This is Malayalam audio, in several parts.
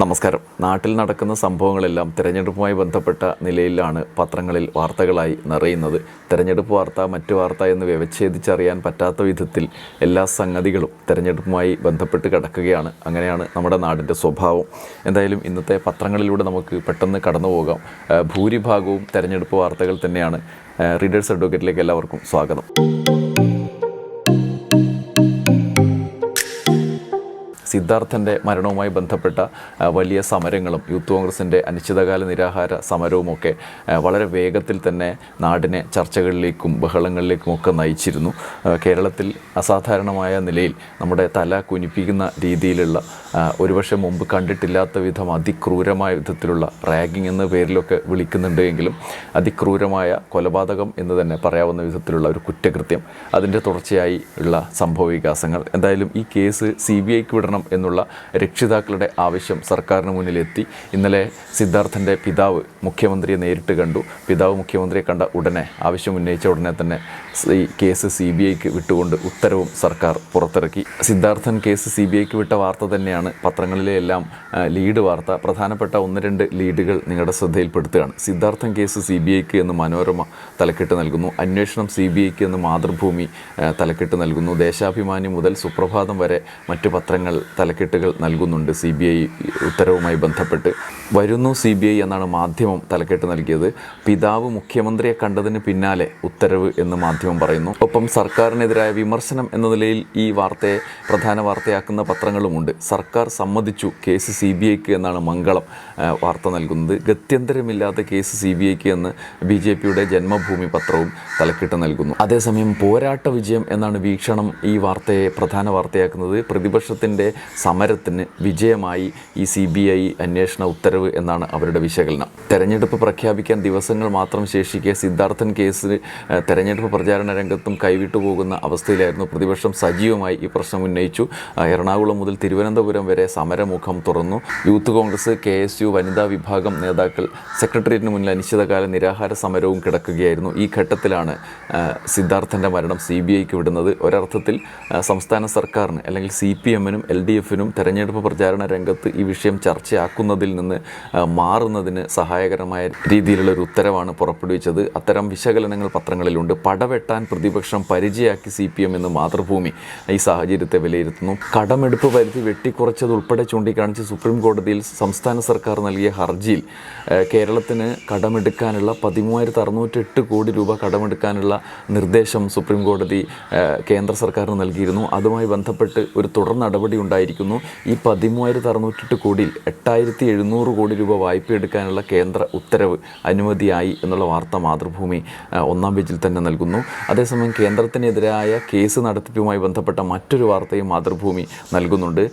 നമസ്കാരം. നാട്ടിൽ നടക്കുന്ന സംഭവങ്ങളെല്ലാം തിരഞ്ഞെടുപ്പുമായി ബന്ധപ്പെട്ട നിലയിലാണ് പത്രങ്ങളിൽ വാർത്തകളായി നിറയുന്നത്. തിരഞ്ഞെടുപ്പ് വാർത്ത മറ്റു വാർത്ത എന്ന് വ്യവച്ഛേദിച്ചറിയാൻ പറ്റാത്ത വിധത്തിൽ എല്ലാ സംഗതികളും തിരഞ്ഞെടുപ്പുമായി ബന്ധപ്പെട്ട് കിടക്കുകയാണ്. അങ്ങനെയാണ് നമ്മുടെ നാടിന്റെ സ്വഭാവം. എന്തായാലും ഇന്നത്തെ പത്രങ്ങളിലൂടെ നമുക്ക് പെട്ടെന്ന് കടന്നു പോകാം. ഭൂരിഭാഗവും തിരഞ്ഞെടുപ്പ് വാർത്തകൾ തന്നെയാണ്. റീഡേഴ്സ് അഡ്വക്കേറ്റിലേക്ക് എല്ലാവർക്കും സ്വാഗതം. സിദ്ധാർത്ഥന്റെ മരണവുമായി ബന്ധപ്പെട്ട വലിയ സമരങ്ങളും യൂത്ത് കോൺഗ്രസിന്റെ അനിശ്ചിതകാല നിരാഹാര സമരവുമൊക്കെ വളരെ വേഗത്തിൽ തന്നെ നാടിനെ ചർച്ചകളിലേക്കും ബഹളങ്ങളിലേക്കും ഒക്കെ നയിച്ചിരുന്നു കേരളത്തിൽ അസാധാരണമായ നിലയിൽ നമ്മുടെ തല കുനിപ്പിക്കുന്ന രീതിയിലുള്ള ഒരുപക്ഷെ മുമ്പ് കണ്ടിട്ടില്ലാത്ത വിധം അതിക്രൂരമായ വിധത്തിലുള്ള റാഗിംഗ് എന്ന പേരിലൊക്കെ വിളിക്കുന്നുണ്ട് എങ്കിലും അതിക്രൂരമായ കൊലപാതകം എന്ന് തന്നെ പറയാവുന്ന വിധത്തിലുള്ള ഒരു കുറ്റകൃത്യം അതിന്റെ തുടർച്ചയായി ഉള്ള സംഭവ വികാസങ്ങൾ എന്തായാലും ഈ കേസ് സി ബി ഐക്ക് വിടണം എന്നുള്ള രക്ഷിതാക്കളുടെ ആവശ്യം സർക്കാരിന് മുന്നിലെത്തി. ഇന്നലെ സിദ്ധാർത്ഥന്റെ പിതാവ് മുഖ്യമന്ത്രിയെ നേരിട്ട് കണ്ടു. പിതാവ് മുഖ്യമന്ത്രിയെ കണ്ട ഉടനെ ആവശ്യം ഉന്നയിച്ച ഉടനെ തന്നെ ഈ കേസ് സി ബി ഐക്ക് വിട്ടുകൊണ്ട് ഉത്തരവും സർക്കാർ പുറത്തിറക്കി. സിദ്ധാർത്ഥൻ കേസ് സി ബി ഐക്ക് വിട്ട വാർത്ത തന്നെയാണ് പത്രങ്ങളിലെ എല്ലാം ലീഡ് വാർത്ത. പ്രധാനപ്പെട്ട ഒന്ന് രണ്ട് ലീഡുകൾ നിങ്ങളുടെ ശ്രദ്ധയിൽപ്പെടുത്തുകയാണ്. സിദ്ധാർത്ഥൻ കേസ് സി ബി ഐക്ക് എന്ന് മനോരമ തലക്കെട്ട് നൽകുന്നു. അന്വേഷണം സി ബി ഐക്ക് എന്ന് മാതൃഭൂമി തലക്കെട്ട് നൽകുന്നു. ദേശാഭിമാനി മുതൽ സുപ്രഭാതം വരെ മറ്റു പത്രങ്ങൾ തലക്കെട്ടുകൾ നൽകുന്നുണ്ട് സി ബി ഐ ഉത്തരവുമായി ബന്ധപ്പെട്ട്. വരുന്നു സി ബി ഐ എന്നാണ് മാധ്യമം തലക്കെട്ട് നൽകിയത്. പിതാവ് മുഖ്യമന്ത്രിയെ കണ്ടതിന് പിന്നാലെ ഉത്തരവ് എന്ന് മാധ്യമം പറയുന്നു. ഒപ്പം സർക്കാരിനെതിരായ വിമർശനം എന്ന നിലയിൽ ഈ വാർത്തയെ പ്രധാന വാർത്തയാക്കുന്ന പത്രങ്ങളുമുണ്ട്. സർക്കാർ സമ്മതിച്ചു കേസ് സി ബി ഐക്ക് എന്നാണ് മംഗളം. വാർത്ത നൽകുന്നത്. ഗത്യന്തരമില്ലാത്ത കേസ് സി ബി ഐക്ക് എന്ന് ബി ജെ പിയുടെ ജന്മഭൂമി പത്രവും തലക്കെട്ട് നൽകുന്നു. അതേസമയം പോരാട്ട വിജയം എന്നാണ് വീക്ഷണം ഈ വാർത്തയെ പ്രധാന വാർത്തയാക്കുന്നത്. പ്രതിപക്ഷത്തിന്റെ സമരത്തിന് വിജയമായി ഈ സി ബി ഐ അന്വേഷണ ഉത്തരവ് എന്നാണ് അവരുടെ വിശകലനം. തെരഞ്ഞെടുപ്പ് പ്രഖ്യാപിക്കാൻ ദിവസങ്ങൾ മാത്രം ശേഷിക്കെ സിദ്ധാർത്ഥൻ കേസ് തെരഞ്ഞെടുപ്പ് പ്രചാരണ രംഗത്തും കൈവിട്ടു പോകുന്ന അവസ്ഥയിലായിരുന്നു പ്രതിപക്ഷം. സജീവമായി ഈ പ്രശ്നം ഉന്നയിച്ചു. എറണാകുളം മുതൽ തിരുവനന്തപുരം വരെ സമരമുഖം തുറന്നു. Youth Congress K S U വനിതാ വിഭാഗം നേതാക്കൾ സെക്രട്ടേറിയറ്റിന് മുന്നിൽ അനിശ്ചിതകാല നിരാഹാര സമരവും കിടക്കുകയായിരുന്നു. ഈ ഘട്ടത്തിലാണ് സിദ്ധാർത്ഥന്റെ മരണം സി ബി ഐക്ക് വിടുന്നത്. ഒരർത്ഥത്തിൽ സംസ്ഥാന സർക്കാരിന് അല്ലെങ്കിൽ സി പി എമ്മിനും എൽ ഡി എഫിനും തെരഞ്ഞെടുപ്പ് പ്രചാരണ രംഗത്ത് ഈ വിഷയം ചർച്ചയാക്കുന്നതിൽ നിന്ന് മാറുന്നതിന് സഹായകരമായ രീതിയിലുള്ള ഒരു ഉത്തരവാണ് പുറപ്പെടുവിച്ചത്. അത്തരം വിശകലനങ്ങൾ പത്രങ്ങളിലുണ്ട്. പടവെട്ടാൻ പ്രതിപക്ഷം പരിചയാക്കി സി പി എം എന്ന് മാതൃഭൂമി ഈ സാഹചര്യത്തെ വിലയിരുത്തുന്നു. കടമെടുപ്പ് പരിധി വെട്ടിക്കുറച്ചത് ഉൾപ്പെടെ ചൂണ്ടിക്കാണിച്ച് സുപ്രീം കോടതിയിൽ സംസ്ഥാന സർക്കാർ നൽകിയ ഹർജിയിൽ കേരളത്തിന് കടമെടുക്കാനുള്ള പതിമൂവായിരത്തി അറുന്നൂറ്റെട്ട് കോടി രൂപ കടമെടുക്കാനുള്ള നിർദ്ദേശം സുപ്രീം കോടതി കേന്ദ്ര സർക്കാരിന് നൽകിയിരുന്നു. അതുമായി ബന്ധപ്പെട്ട് ഒരു തുടർ നടപടി ഉണ്ടായിരിക്കുന്നു. ഈ പതിമൂവായിരത്തി അറുന്നൂറ്റെട്ട് കോടിയിൽ എട്ടായിരത്തി എഴുന്നൂറ് കോടി രൂപ വായ്പ എടുക്കാനുള്ള കേന്ദ്ര ഉത്തരവ് അനുമതിയായി എന്നുള്ള വാർത്ത മാതൃഭൂമി ഒന്നാം പേജിൽ തന്നെ നൽകുന്നു. അതേസമയം കേന്ദ്രത്തിനെതിരായ കേസ് നടത്തിപ്പുമായി ബന്ധപ്പെട്ട മറ്റൊരു വാർത്തയും മാതൃഭൂമി നൽകുന്നുണ്ട്.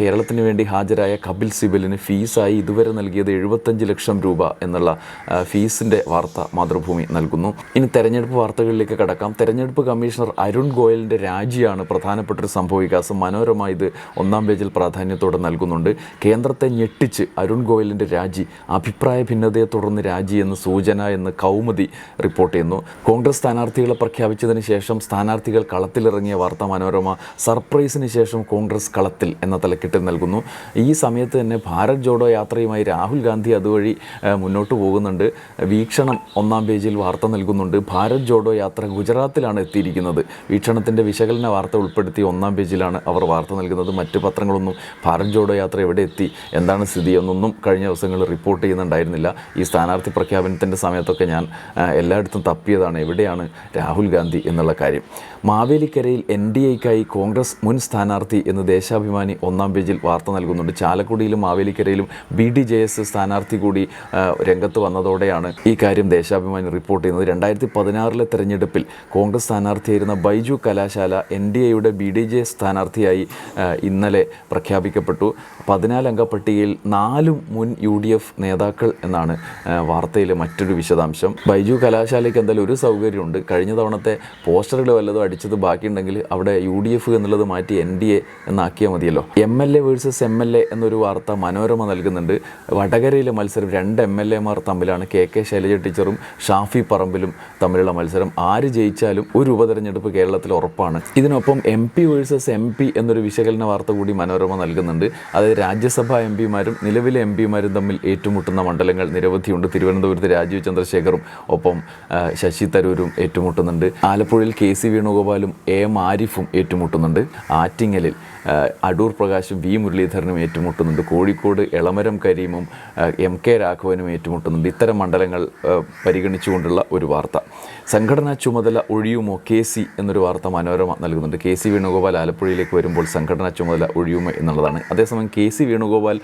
കേരളത്തിന് വേണ്ടി ഹാജരായ കപിൽ സിബലിന് ഫീസായി ഇതുവരെ നൽകിയത് എഴുപത്തഞ്ച് ലക്ഷം രൂപ എന്നുള്ള ഫീസിന്റെ വാർത്ത മാതൃഭൂമി നൽകുന്നു. ഇനി തെരഞ്ഞെടുപ്പ് വാർത്തകളിലേക്ക് കടക്കാം. തെരഞ്ഞെടുപ്പ് കമ്മീഷണർ അരുൺ ഗോയലിന്റെ രാജിയാണ് പ്രധാനപ്പെട്ടൊരു സംഭവ വികാസം. മനോരമ ഇത് ഒന്നാം പേജിൽ പ്രാധാന്യത്തോടെ നൽകുന്നുണ്ട്. കേന്ദ്രത്തെ ഞെട്ടിച്ച് അരുൺ ഗോയലിന്റെ രാജി അഭിപ്രായ ഭിന്നതയെ തുടർന്ന് രാജി എന്ന് സൂചന എന്ന് കൗമുദി റിപ്പോർട്ട് ചെയ്യുന്നു. കോൺഗ്രസ് സ്ഥാനാർത്ഥികളെ പ്രഖ്യാപിച്ചതിന് ശേഷം സ്ഥാനാർത്ഥികൾ കളത്തിലിറങ്ങിയ വാർത്ത മനോരമ സർപ്രൈസിന് ശേഷം കോൺഗ്രസ് കളത്തിൽ എന്ന തലക്കെട്ടിൽ നൽകുന്നു. ഈ സമയത്ത് തന്നെ ഭാരത് ജോഡോ യാത്രയുമായി രാഹുൽ ഗാന്ധി അതുവഴി മുന്നോട്ട് പോകുന്നുണ്ട്. വീക്ഷണം ഒന്നാം പേജിൽ വാർത്ത നൽകുന്നുണ്ട്. ഭാരത് ജോഡോ യാത്ര ഗുജറാത്തിലാണ് എത്തിയിരിക്കുന്നത്. വീക്ഷണത്തിന്റെ വിശകലന വാർത്ത ഉൾപ്പെടുത്തി ഒന്നാം പേജിലാണ് അവർ വാർത്ത നൽകുന്നത്. മറ്റ് പത്രങ്ങളൊന്നും ഭാരത് ജോഡോ യാത്ര എവിടെ എത്തി എന്താണ് സ്ഥിതി എന്നൊന്നും കഴിഞ്ഞ ദിവസങ്ങളിൽ റിപ്പോർട്ട് ചെയ്യുന്നുണ്ടായിരുന്നില്ല. ഈ സ്ഥാനാർത്ഥി പ്രഖ്യാപനത്തിന്റെ സമയത്തൊക്കെ ഞാൻ എല്ലായിടത്തും തപ്പിയതാണ് എവിടെയാണ് രാഹുൽ ഗാന്ധി എന്നുള്ള കാര്യം. മാവേലിക്കരയിൽ എൻ ഡി എക്കായി കോൺഗ്രസ് മുൻ സ്ഥാനാർത്ഥി എന്ന് ദേശാഭിമാനി ഒന്നാം പേജിൽ വാർത്ത നൽകുന്നുണ്ട്. ചാലക്കുടിയിലും മാവേലിക്കരയിലും ബി ഡി ജെ എസ് സ്ഥാനാർത്ഥി കൂടി രംഗത്ത് വന്നതോടെയാണ് ഈ കാര്യം ദേശാഭിമാനി റിപ്പോർട്ട് ചെയ്യുന്നത്. രണ്ടായിരത്തി പതിനാറിലെ തെരഞ്ഞെടുപ്പിൽ കോൺഗ്രസ് സ്ഥാനാർത്ഥിയായിരുന്ന ബൈജു കലാശാല എൻ ഡി എയുടെ ബി ഡി ജെ സ്ഥാനാർത്ഥിയായി ഇന്നലെ പ്രഖ്യാപിക്കപ്പെട്ടു. പതിനാലംഗ പട്ടികയിൽ നാലും മുൻ യു ഡി എഫ് നേതാക്കൾ എന്നാണ് വാർത്തയിലെ മറ്റൊരു വിശദാംശം. ബൈജു കലാശാലയ്ക്ക് എന്തായാലും ഒരു സൗകര്യമുണ്ട്. കഴിഞ്ഞ തവണത്തെ പോസ്റ്ററുകൾ വല്ലതും അടിച്ചത് ബാക്കിയുണ്ടെങ്കിൽ അവിടെ യു ഡി എഫ് എന്നുള്ളത് മാറ്റി എൻ ഡി എ എന്നാക്കിയാൽ മതിയല്ലോ. M L A versus M L A എന്നൊരു വാർത്ത മനോരമ നൽകുന്നുണ്ട്. വടകരയിലെ മത്സരം രണ്ട് എം എൽ എമാർ തമ്മിലാണ് കെ കെ ശൈലജ ടീച്ചറും ഷാഫി പറമ്പിലും തമ്മിലുള്ള മത്സരം. ആര് ജയിച്ചാലും ഒരു ഉപതെരഞ്ഞെടുപ്പ് കേരളത്തിൽ ഉറപ്പാണ്. ഇതിനൊപ്പം M P versus M P എന്നൊരു വിശകലന വാർത്ത കൂടി മനോരമ നൽകുന്നുണ്ട്. അതായത് രാജ്യസഭാ എം പിമാരും നിലവിലെ എം പിമാരും തമ്മിൽ ഏറ്റുമുട്ടുന്ന മണ്ഡലങ്ങൾ നിരവധിയുണ്ട്. തിരുവനന്തപുരത്ത് രാജീവ് ചന്ദ്രശേഖറും ഒപ്പം ശശി തരൂരും ഏറ്റുമുട്ടുന്നുണ്ട്. ആലപ്പുഴയിൽ കെ സി വേണുഗോപാലും എ എം ആരിഫും ഏറ്റുമുട്ടുന്നുണ്ട്. ആറ്റിങ്ങലിൽ അടൂർ പ്രകാശും വി മുരളീധരനും ഏറ്റുമുട്ടുന്നുണ്ട്. കോഴിക്കോട് എളമരം കരീമും എം കെ രാഘവനും ഏറ്റുമുട്ടുന്നുണ്ട്. ഇത്തരം മണ്ഡലങ്ങൾ പരിഗണിച്ചുകൊണ്ടുള്ള ഒരു വാർത്ത. സംഘടനാ ചുമതല ഒഴിയുമോ കെ സി എന്നൊരു വാർത്ത മനോരമ നൽകുന്നുണ്ട്. കെ സി വേണുഗോപാൽ ആലപ്പുഴയിലേക്ക് വരുമ്പോൾ സംഘടനാ ചുമതല ഒഴിയുമോ എന്നുള്ളതാണ്. അതേസമയം കെ സി വേണുഗോപാൽ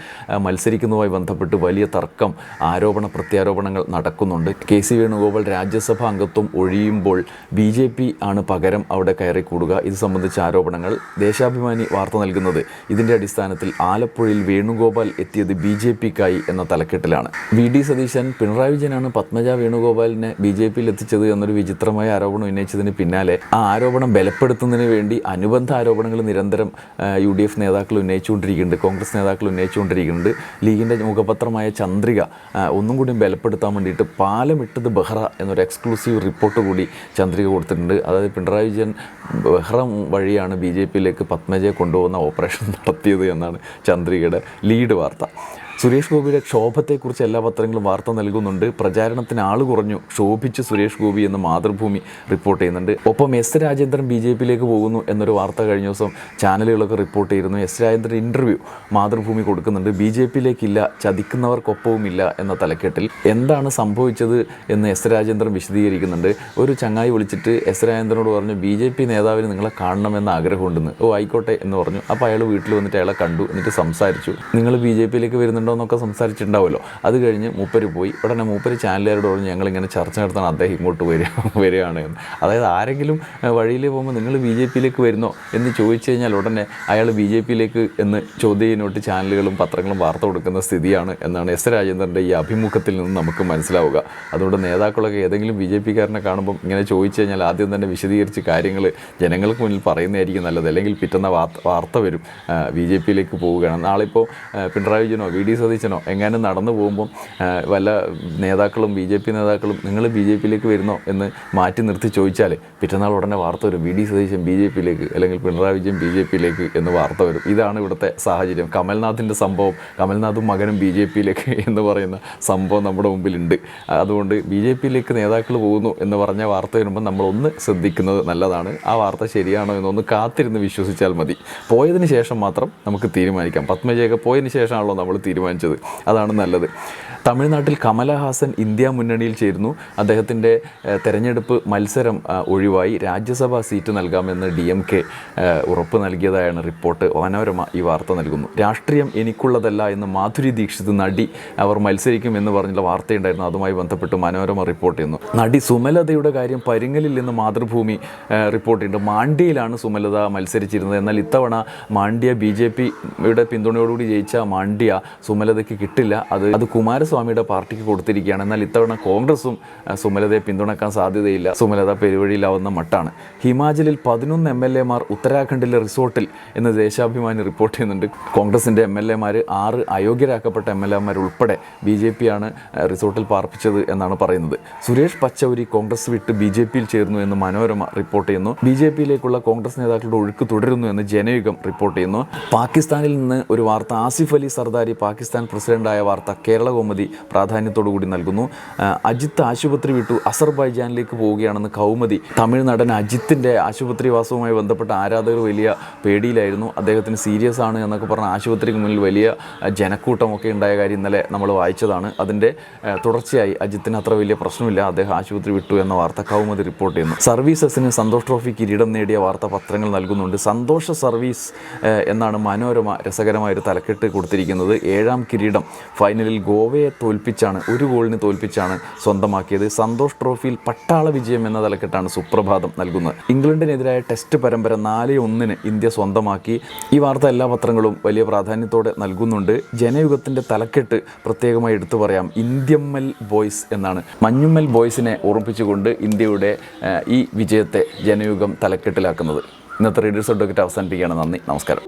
മത്സരിക്കുന്നതുമായി ബന്ധപ്പെട്ട് വലിയ തർക്കം ആരോപണ പ്രത്യാരോപണങ്ങൾ നടക്കുന്നുണ്ട്. കെ സി വേണുഗോപാൽ രാജ്യസഭാ അംഗത്വം ഒഴിയുമ്പോൾ ബി ജെ പി ആണ് പകരം അവിടെ കയറിക്കൂടുക. ഇത് സംബന്ധിച്ച ആരോപണങ്ങൾ. ദേശാഭിമാനി വാർത്ത നൽകുന്നത്. ഇതിന്റെ അടിസ്ഥാനത്തിൽ ആലപ്പുഴയിൽ വേണുഗോപാൽ എത്തിയത് ബി ജെ പിക്കായി എന്ന തലക്കെട്ടിലാണ്. വി ഡി സതീശൻ പിണറായി വിജയനാണ് പത്മജ വേണുഗോപാലിനെ ബി ജെ പിയിൽ എത്തിച്ചത് എന്നൊരു വിചിത്രമായ ആരോപണം ഉന്നയിച്ചതിന് പിന്നാലെ ആ ആരോപണം ബലപ്പെടുത്തുന്നതിന് വേണ്ടി അനുബന്ധ ആരോപണങ്ങൾ നിരന്തരം യു ഡി എഫ് നേതാക്കൾ ഉന്നയിച്ചുകൊണ്ടിരിക്കുന്നുണ്ട് കോൺഗ്രസ് നേതാക്കൾ ഉന്നയിച്ചുകൊണ്ടിരിക്കുന്നുണ്ട്. ലീഗിന്റെ മുഖപത്രമായ ചന്ദ്രിക ഒന്നും കൂടി ബലപ്പെടുത്താൻ വേണ്ടിയിട്ട് പാലമിട്ടത് ബെഹ്റ എന്നൊരു എക്സ്ക്ലൂസീവ് റിപ്പോർട്ട് കൂടി ചന്ദ്രിക കൊടുത്തിട്ടുണ്ട്. അതായത് പിണറായി വിജയൻ ബെഹ്റ വഴിയാണ് ബി ജെ പിയിലേക്ക് പത്മജയെ കൊണ്ടുപോകുന്ന ഓപ്പറേഷൻ നടത്തിയത് എന്നാണ് ചന്ദ്രികയുടെ ലീഡ് വാർത്ത. സുരേഷ് ഗോപിയുടെ ക്ഷോഭത്തെക്കുറിച്ച് എല്ലാ പത്രങ്ങളും വാർത്ത നൽകുന്നുണ്ട്. പ്രചാരണത്തിന് ആൾ കുറഞ്ഞു. ക്ഷോഭിച്ച് സുരേഷ് ഗോപി എന്ന് മാതൃഭൂമി റിപ്പോർട്ട് ചെയ്യുന്നുണ്ട്. ഒപ്പം എസ് രാജേന്ദ്രൻ ബി ജെ പിയിലേക്ക് പോകുന്നു എന്നൊരു വാർത്ത കഴിഞ്ഞ ദിവസം ചാനലുകളൊക്കെ റിപ്പോർട്ട് ചെയ്യുന്നു എസ് രാജേന്ദ്രൻ ഇന്റർവ്യൂ മാതൃഭൂമി കൊടുക്കുന്നുണ്ട്. ബി ജെ പിയിലേക്കില്ല ചതിക്കുന്നവർക്കൊപ്പവുമില്ല എന്ന തലക്കെട്ടിൽ എന്താണ് സംഭവിച്ചത് എന്ന് എസ് രാജേന്ദ്രൻ വിശദീകരിക്കുന്നുണ്ട്. ഒരു ചങ്ങായി വിളിച്ചിട്ട് എസ് രാജേന്ദ്രനോട് പറഞ്ഞു ബി ജെ പി നേതാവിന് നിങ്ങളെ കാണണമെന്ന് ആഗ്രഹമുണ്ടെന്ന്. ഓ ആയിക്കോട്ടെ എന്ന് പറഞ്ഞു. അപ്പോൾ അയാൾ വീട്ടിൽ വന്നിട്ട് അയാളെ കണ്ടു എന്നിട്ട് സംസാരിച്ചു. നിങ്ങൾ ബി ജെ പിയിലേക്ക് വരുന്നുണ്ടോ എന്നൊക്കെ സംസാരിച്ചിട്ടുണ്ടാവുമല്ലോ. അത് കഴിഞ്ഞ് മൂപ്പര് പോയി. ഉടനെ മൂപ്പര് ചാനലുകാരോട് പറഞ്ഞ് ഞങ്ങളിങ്ങനെ ചർച്ച നടത്താൻ അദ്ദേഹം ഇങ്ങോട്ട് വരിക വരികയാണ് എന്ന്. അതായത് ആരെങ്കിലും വഴിയിൽ പോകുമ്പോൾ നിങ്ങൾ ബി ജെ പിയിലേക്ക് വരുന്നോ? എന്ന് ചോദിച്ചു കഴിഞ്ഞാൽ ഉടനെ അയാൾ ബി ജെ പിയിലേക്ക് എന്ന് ചോദ്യനോട്ട് ചാനലുകളും പത്രങ്ങളും വാർത്ത കൊടുക്കുന്ന സ്ഥിതിയാണ് എന്നാണ് എസ് രാജേന്ദ്രന്റെ ഈ അഭിമുഖത്തിൽ നിന്ന് നമുക്ക് മനസ്സിലാവുക. അതുകൊണ്ട് നേതാക്കളൊക്കെ ഏതെങ്കിലും ബി ജെ പിക്കാരനെ കാണുമ്പോൾ ഇങ്ങനെ ചോദിച്ചു കഴിഞ്ഞാൽ ആദ്യം തന്നെ വിശദീകരിച്ച് കാര്യങ്ങൾ ജനങ്ങൾക്ക് മുന്നിൽ പറയുന്നതായിരിക്കും നല്ലത്. അല്ലെങ്കിൽ പിറ്റന്ന വാർത്ത വരും ബി ജെ പിയിലേക്ക് പോവുകയാണ്. നാളെ ഇപ്പോൾ പിണറായി വിജയനോ വി ഡി സതീശനോ എങ്ങനെ നടന്നു പോകുമ്പോൾ ആ, വല്ല നേതാക്കളും ബി ജെ പി നേതാക്കളും നിങ്ങൾ ബി ജെ പിയിലേക്ക് വരുന്നോ എന്ന് മാറ്റി നിർത്തി ചോദിച്ചാൽ പിറ്റന്നാൾ ഉടനെ വാർത്ത വരും. V D Satheesan B J പിയിലേക്ക് അല്ലെങ്കിൽ പിണറായി വിജയൻ ബി ജെ പിയിലേക്ക് എന്ന് വാർത്ത വരും. ഇതാണ് ഇവിടുത്തെ സാഹചര്യം. കമൽനാഥിന്റെ സംഭവം കമൽനാഥും മകനും ബി ജെ പിയിലേക്ക് എന്ന് പറയുന്ന സംഭവം നമ്മുടെ മുമ്പിലുണ്ട്. അതുകൊണ്ട് ബി ജെ പിയിലേക്ക് നേതാക്കൾ പോകുന്നു എന്ന് പറഞ്ഞ വാർത്ത വരുമ്പോൾ നമ്മളൊന്ന് ശ്രദ്ധിക്കുന്നത് നല്ലതാണ്. ആ വാർത്ത ശരിയാണോ എന്നൊന്ന് കാത്തിരുന്ന് വിശ്വസിച്ചാൽ മതി. പോയതിന് ശേഷം മാത്രം നമുക്ക് തീരുമാനിക്കാം. പത്മജയൊക്കെ പോയതിന് ശേഷമാണല്ലോ നമ്മൾ തീരുമാനിച്ചത്. അതാണ് നല്ലത്. തമിഴ്നാട്ടിൽ കമലഹാസൻ ഇന്ത്യ മുന്നണിയിൽ ചേരുന്നു. അദ്ദേഹത്തിന്റെ തെരഞ്ഞെടുപ്പ് മത്സരം ഒഴിവായി രാജ്യസഭാ സീറ്റ് നൽകാമെന്ന് ഡി എം കെ ഉറപ്പ് നൽകിയതായാണ് റിപ്പോർട്ട്. മനോരമ ഈ വാർത്ത നൽകുന്നു. രാഷ്ട്രീയം എനിക്കുള്ളതല്ല എന്ന് മാധുരി ദീക്ഷിത് നടി അവർ മത്സരിക്കും എന്ന് പറഞ്ഞുള്ള വാർത്തയുണ്ടായിരുന്നു. അതുമായി ബന്ധപ്പെട്ട് മനോരമ റിപ്പോർട്ട് ചെയ്യുന്നു. നടി സുമലതയുടെ കാര്യം പരിങ്ങലിൽ നിന്ന് മാതൃഭൂമി റിപ്പോർട്ട് ചെയ്യുന്നുണ്ട് മാണ്ഡ്യയിലാണ് സുമലത മത്സരിച്ചിരുന്നത്. എന്നാൽ ഇത്തവണ മാണ്ഡ്യ ബി ജെ പിയുടെ പിന്തുണയോടുകൂടി ജയിച്ച മാണ്ഡ്യ സുമലതയ്ക്ക് കിട്ടില്ല. അത് അത് കുമാരസ്വാമിയുടെ പാർട്ടിക്ക് കൊടുത്തിരിക്കുകയാണ്. എന്നാൽ ഇത്തവണ കോൺഗ്രസും സുമലതയെ പിന്തുണക്കാൻ സാധ്യതയില്ല. സുമലത പെരുവഴിയിലാവുന്ന മട്ടാണ്. ഹിമാചലിൽ പതിനൊന്ന് എം എൽ എമാർ ഉത്തരാഖണ്ഡിലെ റിസോർട്ടിൽ എന്ന് ദേശാഭിമാനി റിപ്പോർട്ട് ചെയ്യുന്നുണ്ട്. കോൺഗ്രസിന്റെ എം എൽ എമാർ ആറ് അയോഗ്യരാക്കപ്പെട്ട എം എൽ എമാർ ഉൾപ്പെടെ ബി ജെ പിയാണ് റിസോർട്ടിൽ പാർപ്പിച്ചത് എന്നാണ് പറയുന്നത്. സുരേഷ് പച്ചൗരി കോൺഗ്രസ് വിട്ട് ബി ജെ പിയിൽ ചേർന്നു എന്ന് മനോരമ റിപ്പോർട്ട് ചെയ്യുന്നു. ബി ജെ പിയിലേക്കുള്ള കോൺഗ്രസ് നേതാക്കളുടെ ഒഴുക്ക് തുടരുന്നു എന്ന് ജനയുഗം റിപ്പോർട്ട് ചെയ്യുന്നു. പാകിസ്ഥാനിൽ നിന്ന് ഒരു വാർത്ത ആസിഫ് അലി സർദാരി പാകിസ്ഥാൻ പ്രസിഡന്റായ വാർത്ത കേരള കൗമുദി പ്രാധാന്യത്തോടു കൂടി നൽകുന്നു. അജിത്ത് ആശുപത്രി വിട്ടു അസർബൈജാനിലേക്ക് പോവുകയാണെന്ന് കൗമുദി തമിഴ് നടൻ അജിത്തിന്റെ ആശുപത്രി വാസവുമായി ബന്ധപ്പെട്ട ആരാധകർ വലിയ പേടിയിലായിരുന്നു. അദ്ദേഹത്തിന് സീരിയസ് ആണ് എന്നൊക്കെ പറഞ്ഞ ആശുപത്രിക്ക് മുന്നിൽ വലിയ ജനക്കൂട്ടമൊക്കെ ഉണ്ടായ കാര്യം ഇന്നലെ നമ്മൾ വായിച്ചതാണ്. അതിന്റെ തുടർച്ചയായി അജിത്തിന് അത്ര വലിയ പ്രശ്നമില്ല. അദ്ദേഹം ആശുപത്രി വിട്ടു എന്ന വാർത്ത കൗമുദി റിപ്പോർട്ട് ചെയ്യുന്നു. സർവീസസിന് സന്തോഷ് ട്രോഫി കിരീടം നേടിയ വാർത്ത പത്രങ്ങൾ നൽകുന്നുണ്ട്. സന്തോഷ സർവീസ് എന്നാണ് മനോരമ രസകരമായ ഒരു തലക്കെട്ട് കൊടുത്തിരിക്കുന്നത്. ഏഴാം ഏഴാം കിരീടം ഫൈനലിൽ ഗോവയെ തോൽപ്പിച്ചാണ് ഒരു ഗോളിന് തോൽപ്പിച്ചാണ് സ്വന്തമാക്കിയത്. സന്തോഷ് ട്രോഫിയിൽ പട്ടാള വിജയം എന്ന തലക്കെട്ടാണ് സുപ്രഭാതം നൽകുന്നത്. ഇംഗ്ലണ്ടിനെതിരായ ടെസ്റ്റ് പരമ്പര നാല് ഒന്നിന് ഇന്ത്യ സ്വന്തമാക്കി. ഈ വാർത്ത എല്ലാ പത്രങ്ങളും വലിയ പ്രാധാന്യത്തോടെ നൽകുന്നുണ്ട്. ജനയുഗത്തിന്റെ തലക്കെട്ട് പ്രത്യേകമായി എടുത്തു പറയാം. ഇന്ത്യമ്മൽ ബോയ്സ് എന്നാണ്. മഞ്ഞുമ്മൽ ബോയ്സിനെ ഓർമ്മിപ്പിച്ചുകൊണ്ട് ഇന്ത്യയുടെ ഈ വിജയത്തെ ജനയുഗം തലക്കെട്ടിലാക്കുന്നത്. ഇന്നത്തെ റീഡേഴ്സ് ഡോക്കറ്റ് അവസാനിപ്പിക്കുകയാണ്. നന്ദി. നമസ്കാരം.